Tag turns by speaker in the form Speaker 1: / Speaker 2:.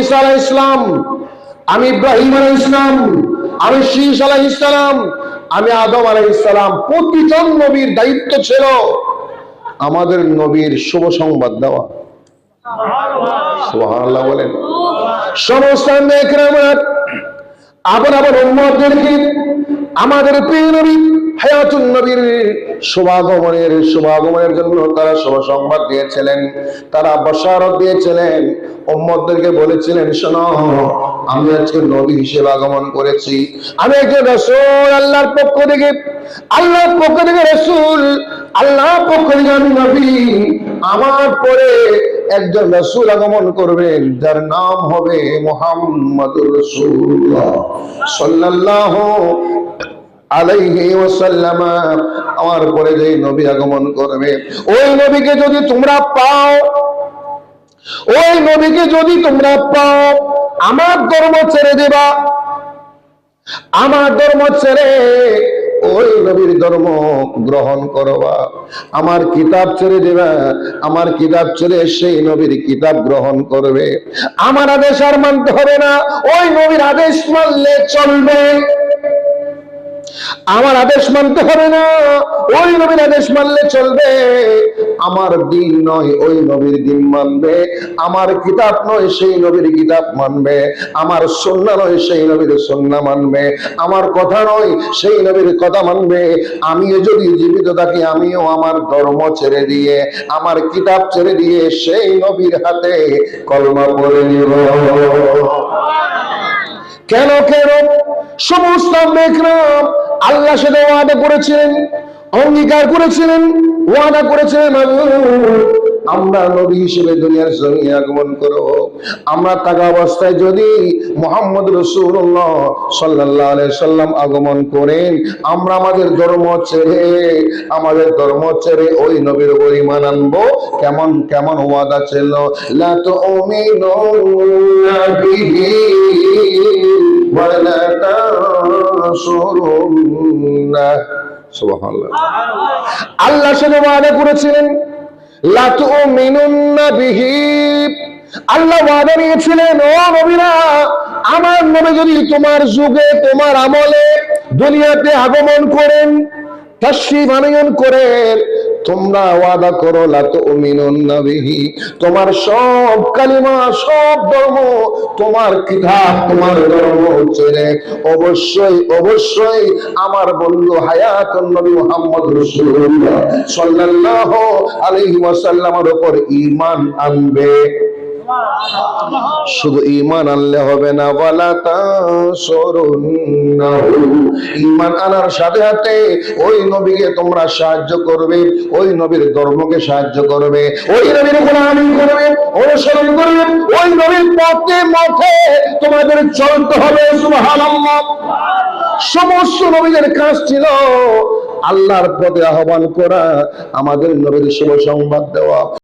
Speaker 1: ঈসা আলাহ ইসলাম আমি ইব্রাহিম আলাহ ইসলাম আমি শীষ আলাহ ইসলাম আমি আদম আলাহ ইসলাম প্রতিজন নবীর দায়িত্ব ছিল আমাদের নবীর শুভ সংবাদ দেওয়া। বলেন। সমস্ত আপনার আবার উম্মতদেরকে আমাদের প্রিয় নবী হায়াতুন নবীর শুভাগমনের শুভাগমনের জন্য তারা শুভ সংবাদ দিয়েছিলেন, তারা বশারত দিয়েছিলেন, উম্মতদেরকে বলেছিলেন, শোনো, আমি আজকে নবী হিসেবে আগমন করেছি। আমি একজন রসুল, আল্লাহর পক্ষ থেকে, আল্লাহর পক্ষ থেকে রসুল, আল্লাহর পক্ষ থেকে আমি নবী। আমার পরে একজন রসুল আগমন করবেন, যার নাম হবে মোহাম্মদুর রসুল্লাহ সাল্লাল্লাহু আমার পরে যে নবী আগমন করবে, ওই নবীকে যদি তোমরা পাও, ওই নবীকে যদি তোমরা পাও, আমার ধর্ম ছেড়ে দেবা। আমার ধর্ম ছেড়ে ওই নবীর ধর্ম গ্রহণ করবা। আমার কিতাব ছেড়ে দেবা, আমার কিতাব ছেড়ে সেই নবীর কিতাব গ্রহণ করবে। আমার আদেশ আর মানতে হবে না, ওই নবীর আদেশ মানলে চলবে। আমার আদেশ মানতে হবে না। ওই নবীর আদেশ মানলে চলবে। আমার দিন নয়, ওই নবীর দিন মানবে। আমার কিতাব নয়, সেই নবীর কিতাব মানবে। আমার সন্না নয়, সেই নবীর সন্না মানবে। আমার কথা নয়, সেই নবীর কথা মানবে। আমিও যদি জীবিত থাকি, আমিও আমার ধর্ম ছেড়ে দিয়ে, আমার কিতাব ছেড়ে দিয়ে সেই নবীর হাতে কলমা পড়ে নিব। কেন কেন? সমস্ত মেঘরাম আল্লাহ সাথে ওয়াদা করেছিলেন, অঙ্গীকার করেছিলেন, ওয়াদা করেছিলেন আমরা নবী হিসেবে দুনিয়ার জমিনে আগমন করব। আমরা থাকা অবস্থায় যদি মোহাম্মদ রসুল্লাহ সাল্লাহ সাল্লাম আগমন করেন, আমরা আমাদের ধর্ম ছেড়ে, আমাদের ধর্ম ছেড়ে ওই নবীর উপর ইমান কেমন কেমন ওয়াদা ছিল? লা তো বিহি আল্লাহ সাথে ওয়াদা করেছিলেন আল্লাহ ওয়াদা নিয়েছিলেন, ও নবীরা, আমার নবী যদি তোমার যুগে, তোমার আমলে দুনিয়াতে আগমন করেন করেন তোমরা ওয়াদা করো, লা তোমার সব কালিমা, সব ধর্ম, তোমার কিতাব, তোমার ধর্ম ছেড়ে অবশ্যই অবশ্যই আমার বন্ধু হায়াত নবী মুহাম্মদ রাসূলুল্লাহ সাল্লাল্লাহু আলাইহি ওয়াসাল্লামের উপর ঈমান আনবে। শুধু ঈমান আনলে হবে না, ওয়ালা তাসরুন্নাহু ঈমান আনার সাথে সাথে ওই নবীকে তোমরা সাহায্য করবে, ওই নবীর ধর্মকে সাহায্য করবে, ওই নবীর গোলামি করবে, অনুসরণ করবে, ওই নবীর পথে মতে তোমাদের চলতে হবে সমস্ত নবীদের কাজ ছিল আল্লাহর পথে আহ্বান করা, আমাদের নবীর শুভ সংবাদ দেওয়া।